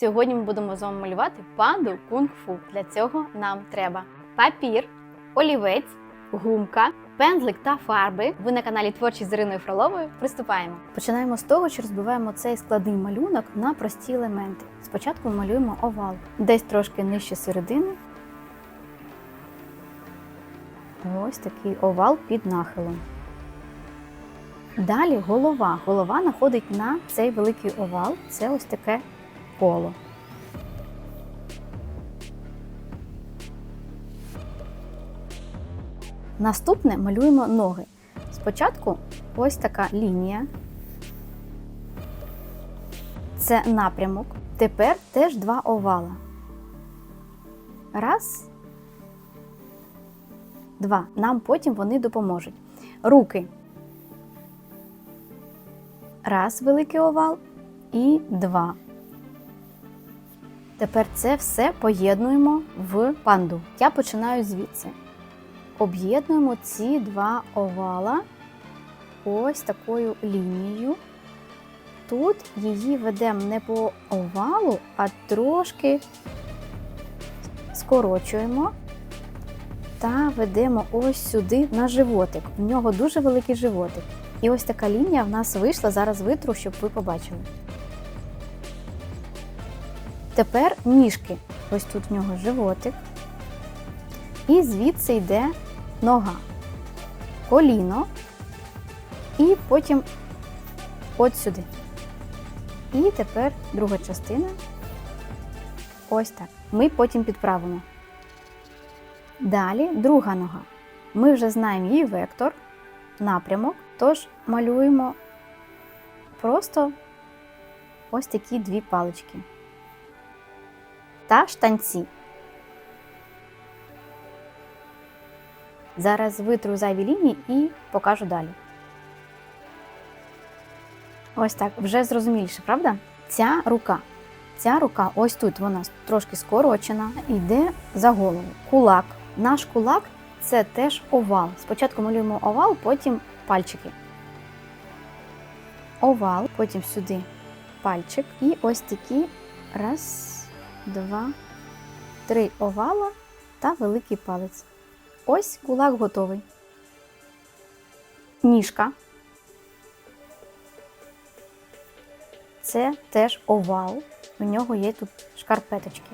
Сьогодні ми будемо з вами малювати панду кунг-фу. Для цього нам треба папір, олівець, гумка, пензлик та фарби. Ви на каналі Творчість з Іриною Фроловою. Приступаємо. Починаємо з того, що розбиваємо цей складний малюнок на прості елементи. Спочатку малюємо овал, десь трошки нижче середини. Ось такий овал під нахилом. Далі голова. Голова находить на цей великий овал. Це ось таке коло. Наступне малюємо ноги. Спочатку ось така лінія. Це напрямок. Тепер теж два овала. Раз. Два. Нам потім вони допоможуть. Руки. Раз великий овал і два. Тепер це все поєднуємо в панду. Я починаю звідси. Об'єднуємо ці два овала ось такою лінією. Тут її ведемо не по овалу, а трошки скорочуємо та ведемо ось сюди на животик. В нього дуже великий животик. І ось така лінія в нас вийшла. Зараз витру, щоб ви побачили. Тепер ніжки. Ось тут в нього животик. І звідси йде нога, коліно, і потім от сюди. І тепер друга частина. Ось так. Ми потім підправимо. Далі друга нога. Ми вже знаємо її вектор, напрямок, тож малюємо просто ось такі дві палички та штанці. Зараз витру зайві лінії і покажу далі. Ось так, вже зрозуміліше, правда? Ця рука. Ця рука, ось тут вона трошки скорочена, йде за голову. Кулак. Наш кулак це теж овал. Спочатку малюємо овал, потім пальчики. Овал, потім сюди пальчик. І ось такі раз два, три овала та великий палець. Ось кулак готовий. Ніжка. Це теж овал. У нього є тут шкарпеточки.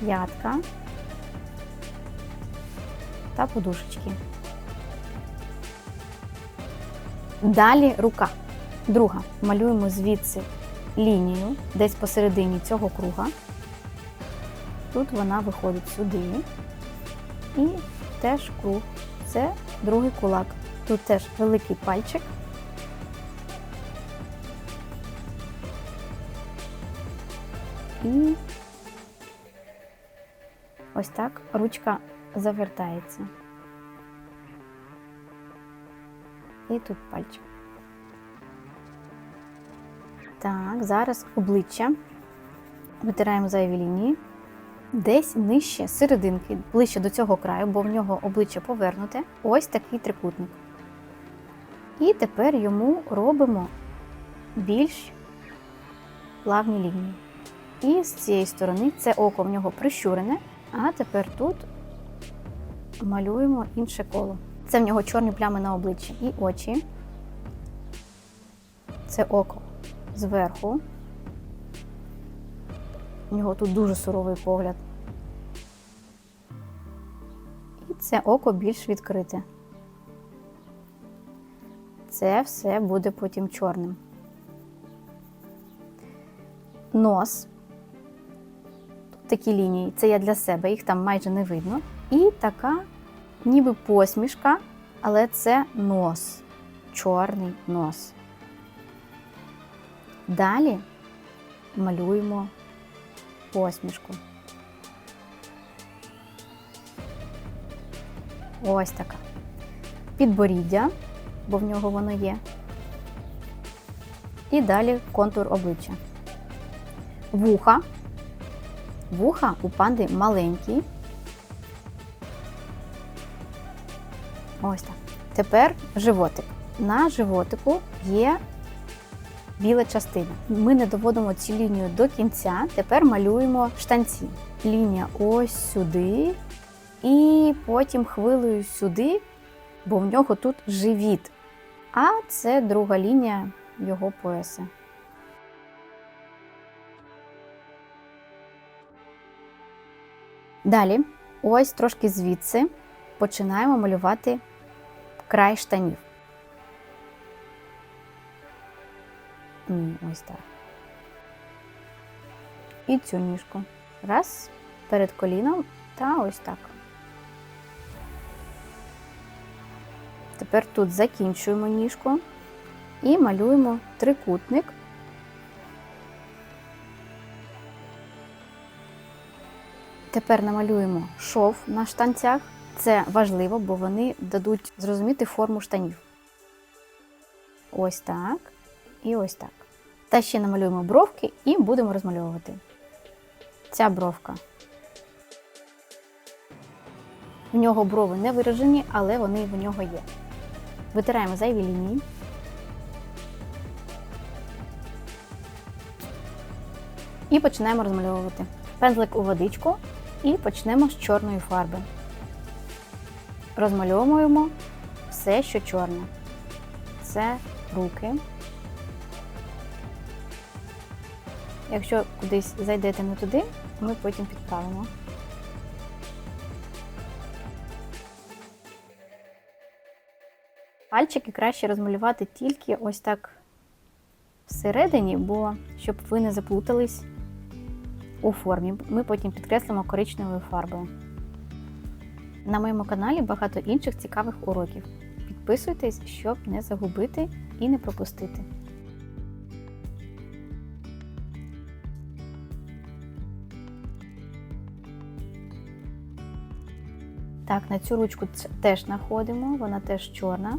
П'ятка та подушечки. Далі рука. Друга. Малюємо звідси лінію десь посередині цього круга. Тут вона виходить сюди. І теж круг. Це другий кулак. Тут теж великий пальчик. І ось так ручка завертається. І тут пальчик. Так, зараз обличчя. Витираємо зайві лінії. Десь нижче серединки, ближче до цього краю, бо в нього обличчя повернуте. Ось такий трикутник. І тепер йому робимо більш плавні лінії. І з цієї сторони це око в нього прищурене, а тепер тут малюємо інше коло. Це в нього чорні плями на обличчі і очі. Це око зверху. У нього тут дуже суровий погляд. І це око більш відкрите. Це все буде потім чорним. Нос. Тут такі лінії, це я для себе, їх там майже не видно. І така ніби посмішка, але це нос, чорний нос. Далі малюємо посмішку. Ось така. Підборіддя, бо в нього воно є. І далі контур обличчя. Вуха. Вуха у панди маленькі. Ось так. Тепер животик. На животику є біла частина. Ми не доводимо цю лінію до кінця. Тепер малюємо штанці. Лінія ось сюди, і потім хвилею сюди, бо в нього тут живіт. А це друга лінія його пояса. Далі, ось трошки звідси починаємо малювати край штанів. Ні, ось так. І цю ніжку. Раз, перед коліном та ось так. Тепер тут закінчуємо ніжку і малюємо трикутник. Тепер намалюємо шов на штанцях. Це важливо, бо вони дадуть зрозуміти форму штанів. Ось так. І ось так. Та ще намалюємо бровки і будемо розмальовувати. Ця бровка. В нього брови не виражені, але вони в нього є. Витираємо зайві лінії. І починаємо розмальовувати. Пензлик у водичку і почнемо з чорної фарби. Розмальовуємо все, що чорне. Це руки. Якщо кудись зайдете не туди, ми потім підправимо. Пальчики краще розмалювати тільки ось так всередині, бо щоб ви не заплутались у формі. Ми потім підкреслимо коричневою фарбою. На моєму каналі багато інших цікавих уроків. Підписуйтесь, щоб не загубити і не пропустити. Так, на цю ручку теж знаходимо, вона теж чорна.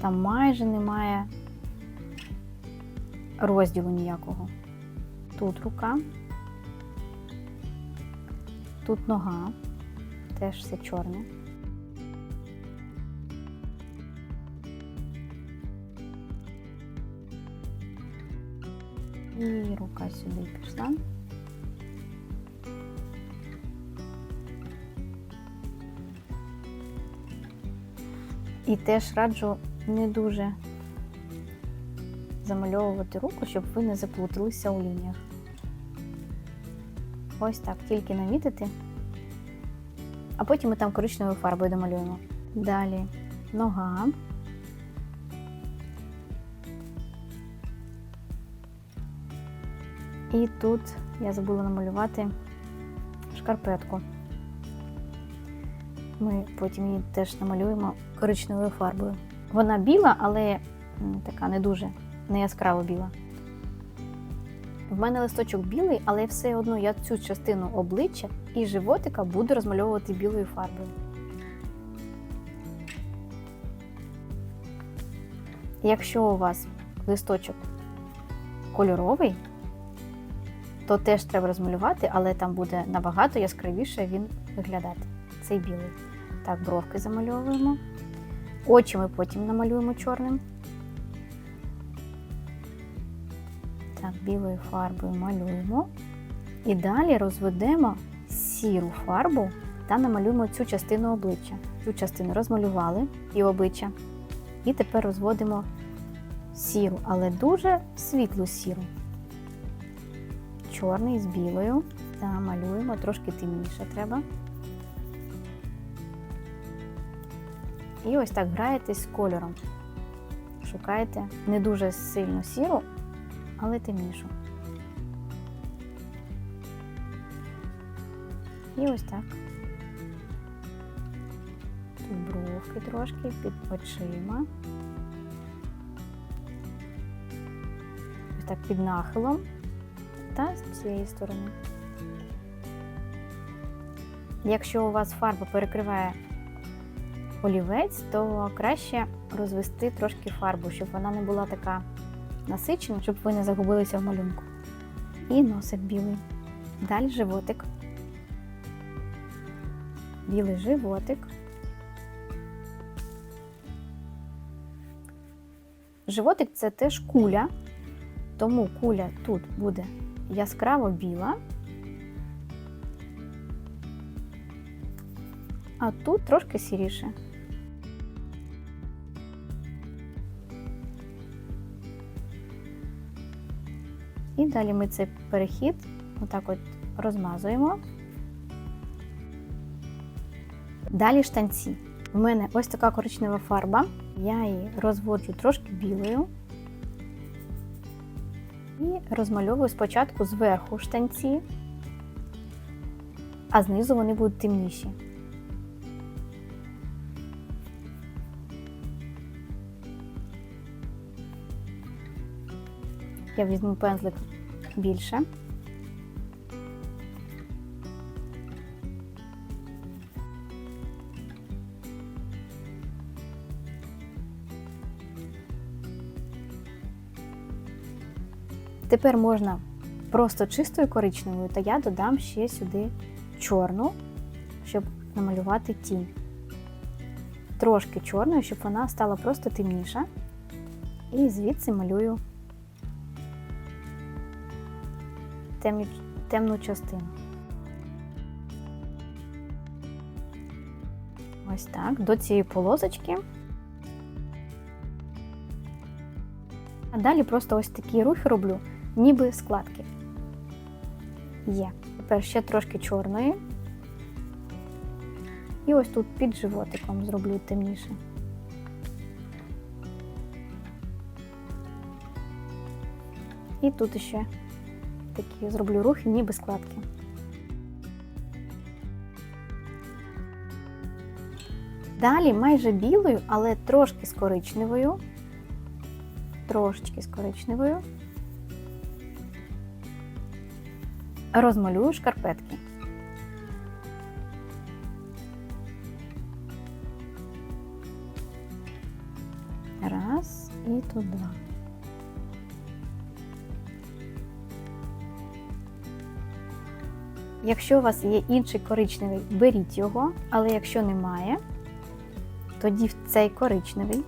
Там майже немає розділу ніякого. Тут рука, тут нога, теж все чорне. І рука сюди пішла. І теж раджу не дуже замальовувати руку, щоб ви не заплуталися у лініях. Ось так, тільки намітити, а потім ми там коричневою фарбою домалюємо. Далі нога. І тут я забула намалювати шкарпетку. Ми потім її теж намалюємо коричневою фарбою. Вона біла, але така не дуже, не яскраво біла. В мене листочок білий, але все одно я цю частину обличчя і животика буду розмальовувати білою фарбою. Якщо у вас листочок кольоровий, то теж треба розмалювати, але там буде набагато яскравіше він виглядати. Цей білий. Так, бровки замальовуємо. Очі ми потім намалюємо чорним. Так, білою фарбою малюємо. І далі розведемо сіру фарбу та намалюємо цю частину обличчя. Цю частину розмалювали і обличчя. І тепер розводимо сіру, але дуже світлу сіру. Чорний з білою. Та малюємо, трошки темніше треба. І ось так граєтесь з кольором. Шукаєте не дуже сильно сіру, але темнішу. І ось так. Тут бровки трошки під очима. Ось так під нахилом та з цієї сторони. Якщо у вас фарба перекриває олівець, то краще розвести трошки фарбу, щоб вона не була така насичена, щоб ви не загубилися в малюнку. І носик білий. Далі животик. Білий животик. Животик це теж куля, Тому куля тут буде яскраво біла, а тут трошки сіріше. Далі ми цей перехід отак от розмазуємо. Далі штанці. У мене ось така коричнева фарба. Я її розводжу трошки білою і розмальовую спочатку зверху штанці, а знизу вони будуть темніші. Я візьму пензлик більше. Тепер можна просто чистою коричневою, та я додам ще сюди чорну, щоб намалювати тінь. Трошки чорною, щоб вона стала просто темніша. І звідси малюю темні, темну частину. Ось так, до цієї полосочки. А далі просто ось такі рухи роблю, ніби складки. Є. Тепер ще трошки чорної. І ось тут під животиком зроблю темніше. І тут ще такі зроблю рухи, ніби складки. Далі майже білою, але трошки з коричневою, трошечки з коричневою, розмалюю шкарпетки. Раз і тут два. Якщо у вас є інший коричневий, беріть його, але якщо немає, тоді в цей коричневий,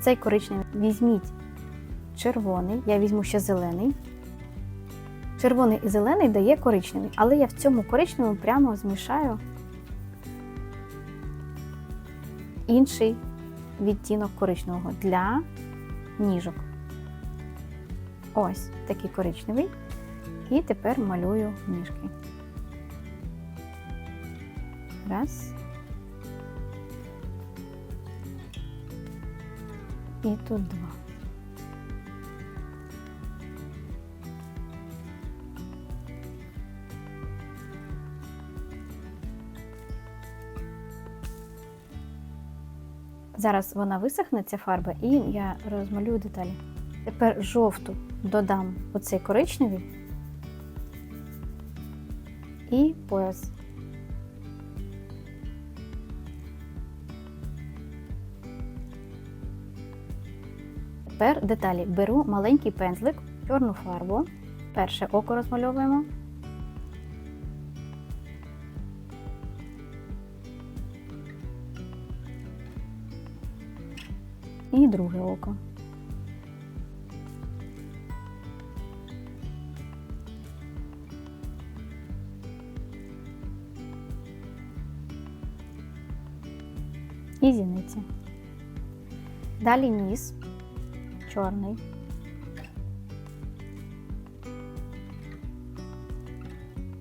цей коричневий візьміть червоний, я візьму ще зелений. Червоний і зелений дає коричневий, але я в цьому коричневому прямо змішаю інший відтінок коричневого для ніжок. Ось такий коричневий. І тепер малюю ніжки. Раз. І тут два. Зараз вона висохне, ця фарба, і я розмалюю деталі. Тепер жовту додам оцей коричневий і пояс. Тепер деталі беру маленький пензлик, чорну фарбу. Перше око розмальовуємо. І друге око. Далі ніс чорний.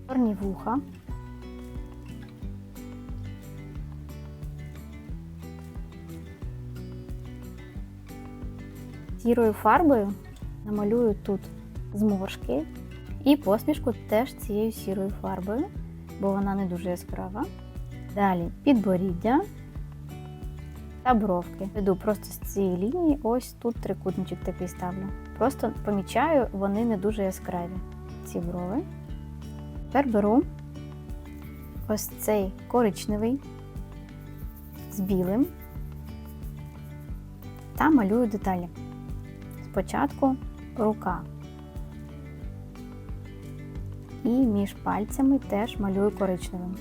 Чорні вуха. Сірою фарбою намалюю тут зморшки і посмішку теж цією сірою фарбою, бо вона не дуже яскрава. Далі підборіддя та бровки. Веду просто з цієї лінії, ось тут трикутничок такий ставлю. Просто помічаю, вони не дуже яскраві, ці брови. Тепер беру ось цей коричневий з білим та малюю деталі. Спочатку рука. І між пальцями теж малюю коричневим.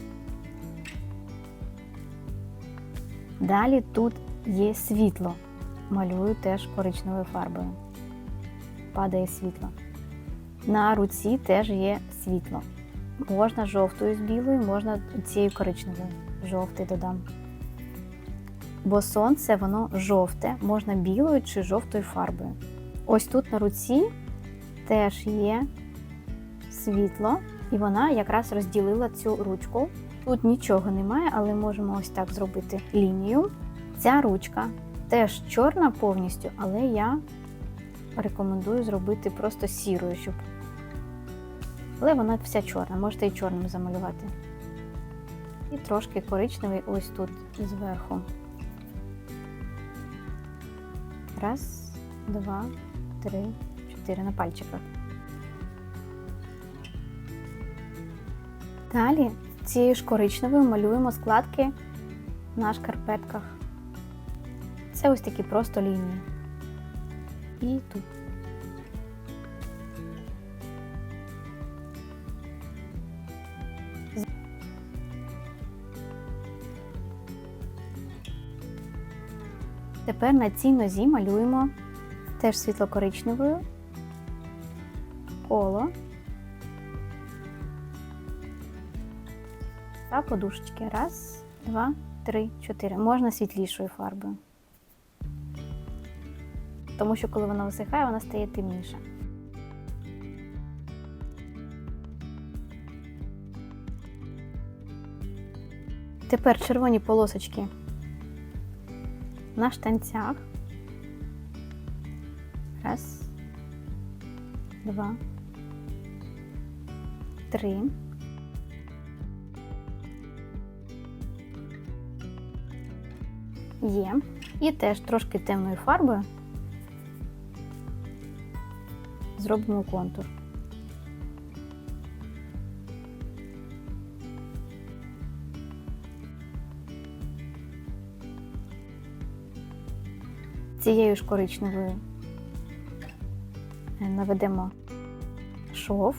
Далі тут є світло, малюю теж коричневою фарбою. падає світло. На руці теж є світло. Можна жовтою з білою, можна цією коричневою. Жовтий додам. Бо сонце воно жовте, можна білою чи жовтою фарбою. Ось тут на руці теж є світло, і вона якраз розділила цю ручку. Тут нічого немає, але можемо ось так зробити лінію. Ця ручка теж чорна повністю, але я рекомендую зробити просто сірою, щоб. Але вона вся чорна, можете і чорним замалювати. І трошки коричневий ось тут зверху. Раз, два, три, чотири на пальчиках. Далі цією ж коричневою малюємо складки на шкарпетках. Це ось такі просто лінії. І тут. Тепер на цій нозі малюємо теж світло-коричневою коло та подушечки. Раз, два, три, чотири. Можна світлішою фарбою. Тому що коли вона висихає, вона стає темніша. Тепер червоні полосочки на штанцях. Раз, два, три. Є. І теж трошки темною фарбою зробимо контур. Цією ж коричневою е, наведемо шов,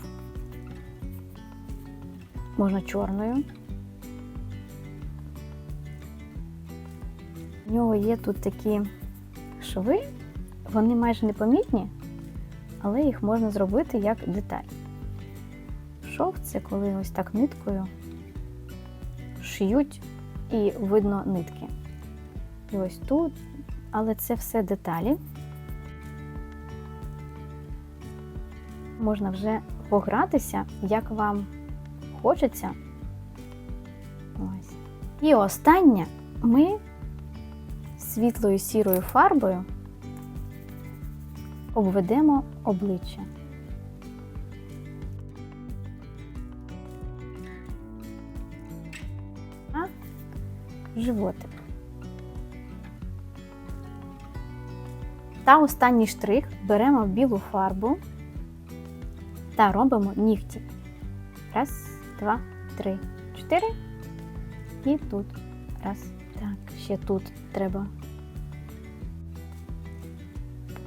можна чорною. У нього є тут такі шви, вони майже непомітні, але їх можна зробити як деталь. Шов це коли ось так ниткою шиють і видно нитки. І ось тут, але це все деталі. Можна вже погратися, як вам хочеться. Ось. І останнє ми світлою сірою фарбою обведемо обличчя. А животик. Та останній штрих беремо білу фарбу та робимо нігті. Раз, два, три, чотири. І тут. Раз. Так, ще тут треба.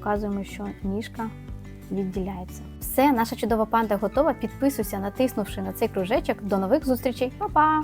Показуємо, що ніжка відділяється. Все, наша чудова панда готова. Підписуйся, натиснувши на цей кружечок. До нових зустрічей. Па-па!